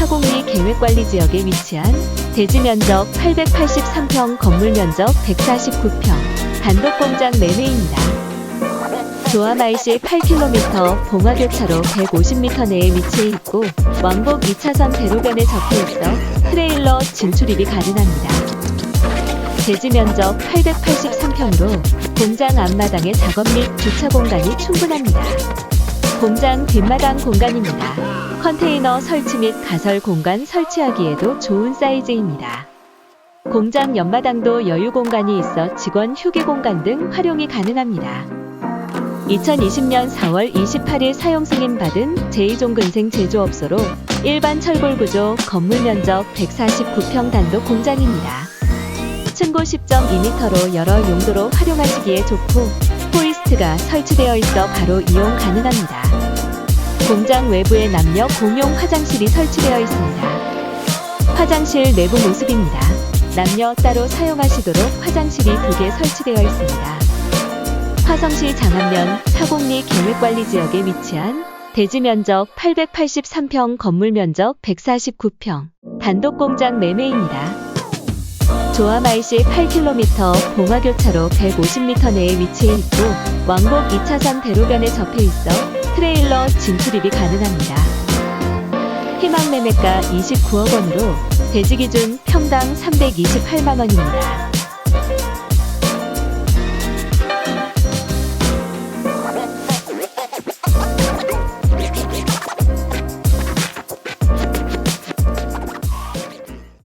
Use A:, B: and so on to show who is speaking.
A: 사곡리 계획관리지역에 위치한 대지 면적 883평, 건물 면적 149평, 단독 공장 매매입니다. 조아마이시 8km, 봉화교차로 150m 내에 위치해 있고 왕복 2차선 대로변에 접해 있어 트레일러 진출입이 가능합니다. 대지 면적 883평으로 공장 앞마당에 작업 및 주차 공간이 충분합니다. 공장 뒷마당 공간입니다. 컨테이너 설치 및 가설 공간 설치하기에도 좋은 사이즈입니다. 공장 옆마당도 여유 공간이 있어 직원 휴게 공간 등 활용이 가능합니다. 2020년 4월 28일 사용 승인 받은 제2종근생 제조업소로 일반 철골 구조 건물 면적 149평 단독 공장입니다. 층고 10.2m로 여러 용도로 활용하시기에 좋고 호이스트가 설치되어 있어 바로 이용 가능합니다. 공장 외부에 남녀 공용 화장실이 설치되어 있습니다. 화장실 내부 모습입니다. 남녀 따로 사용하시도록 화장실이 두 개 설치되어 있습니다. 화성시 장안면 사곡리 계획관리지역에 위치한 대지 면적 883평 건물 면적 149평 단독 공장 매매입니다. 조아마이시 8km 봉화교차로 150m 내에 위치해 있고 왕복 2차선 대로변에 접해 있어 트레일러 진출입이 가능합니다. 희망 매매가 29억 원으로 대지 기준 평당 328만 원입니다.